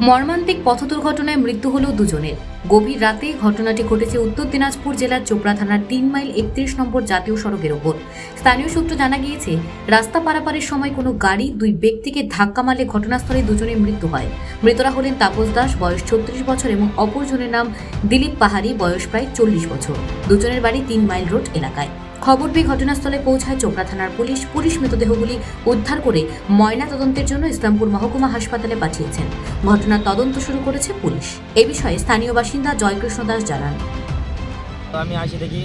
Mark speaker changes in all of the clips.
Speaker 1: মর্মান্তিক পথ দুর্ঘটনায় মৃত্যু হল দুজনের। গভীর রাতে ঘটনাটি ঘটেছে উত্তর দিনাজপুর জেলার চোপড়া থানার তিন মাইল একত্রিশ নম্বর জাতীয় সড়কের ওপর। স্থানীয় সূত্র জানা গিয়েছে, রাস্তা পারাপারের সময় কোনো গাড়ি, দুই ব্যক্তিকে ধাক্কা মারলে ঘটনাস্থলে দুজনের মৃত্যু হয়। মৃতরা হলেন তাপস দাস, বয়স ছত্রিশ বছর, এবং অপরজনের নাম দিলীপ পাহাড়ি, বয়স প্রায় চল্লিশ বছর। দুজনের বাড়ি তিন মাইল রোড এলাকায়। খবর পেয়ে ঘটনাস্থলে পৌঁছায় চোপড়া থানার পুলিশ। পুলিশ মৃতদেহগুলি উদ্ধার করে ময়না তদন্তের জন্য ইসলামপুর মহকুমা হাসপাতালে পাঠিয়েছেন। ঘটনার তদন্ত শুরু করেছে পুলিশ। এ বিষয়ে স্থানীয় বাসিন্দা জয়কৃষ্ণ দাস জানান।
Speaker 2: আমি আসি দেখি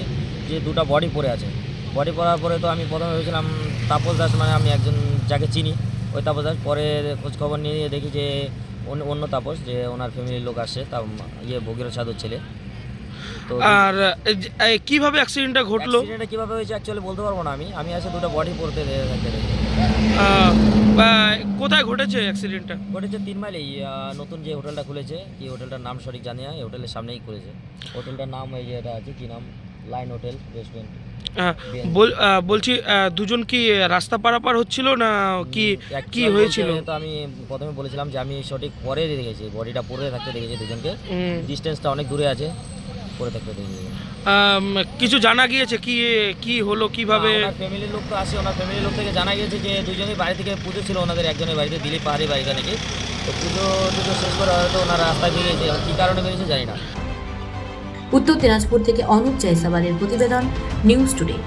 Speaker 2: যে দুটো বডি পড়ে আছে। বডি পড়ার পরে তো আমি প্রথমে ভেবেছিলাম তাপস দাস মানে আমি একজন যাকে চিনি, ওই তাপস দাস। পরে খোঁজখবর নিয়ে দেখি যে অন্য- তাপস, যে ওনার ফ্যামিলির লোক আসে তা ইয়ে ভগীরথ সাধুর ছেলে। তো
Speaker 3: আর এই কীভাবে অ্যাক্সিডেন্টটা ঘটলো?
Speaker 2: অ্যাক্সিডেন্টটা কীভাবে হয়েছে অ্যাকচুয়ালি বলতে পারব না আমি। আমি আসে দুটো বডি পড়তে দে- থাকতে দেখি
Speaker 3: আহ, বা কোথায় ঘটেছে অ্যাক্সিডেন্টটা
Speaker 2: ঘটেছে তিন মাইলেই আহ, নতুন যে হোটেলটা খুলেছে কি হোটেলটার নাম সঠিক জানি না এই হোটেলের সামনেই খুলেছে। হোটেলটার নাম এই যে এটা আছে কি নাম? লাইন হোটেল রেস্টুরেন্ট
Speaker 3: আহ, বল- আহ, বলছি আহ, দুজন কি রাস্তা পারাপার হচ্ছিল না কি কি হয়েছিল?
Speaker 2: তো আমি প্রথমে বলেছিলাম যে আমি সঠিক পরে দেখেছি বডিটা পরে থাকতে দেখেছি দুজনকে।
Speaker 3: উম,
Speaker 2: ডিস্টেন্সটা অনেক দূরে আছে। পরে থাকতে
Speaker 3: কিছু জানা গিয়েছে কি কি হলো কীভাবে?
Speaker 2: ফ্যামিলির লোক তো আসে ওনার ফ্যামিলির লোক থেকে জানা গিয়েছে যে দুজনের বাড়ি থেকে পুজো ছিল ওনাদের একজনের বাড়িতে দিলীপ পাহাড়ি বাড়িটা নাকি তো পুজো টুজো শেষ করে হয়তো ওনারা রাস্তায় বেরিয়েছে কী কারণে বেরিয়েছে জানি না।
Speaker 1: উত্তর দিনাজপুর থেকে অনুপ জয়সাবালের প্রতিবেদন নিউজ টুডে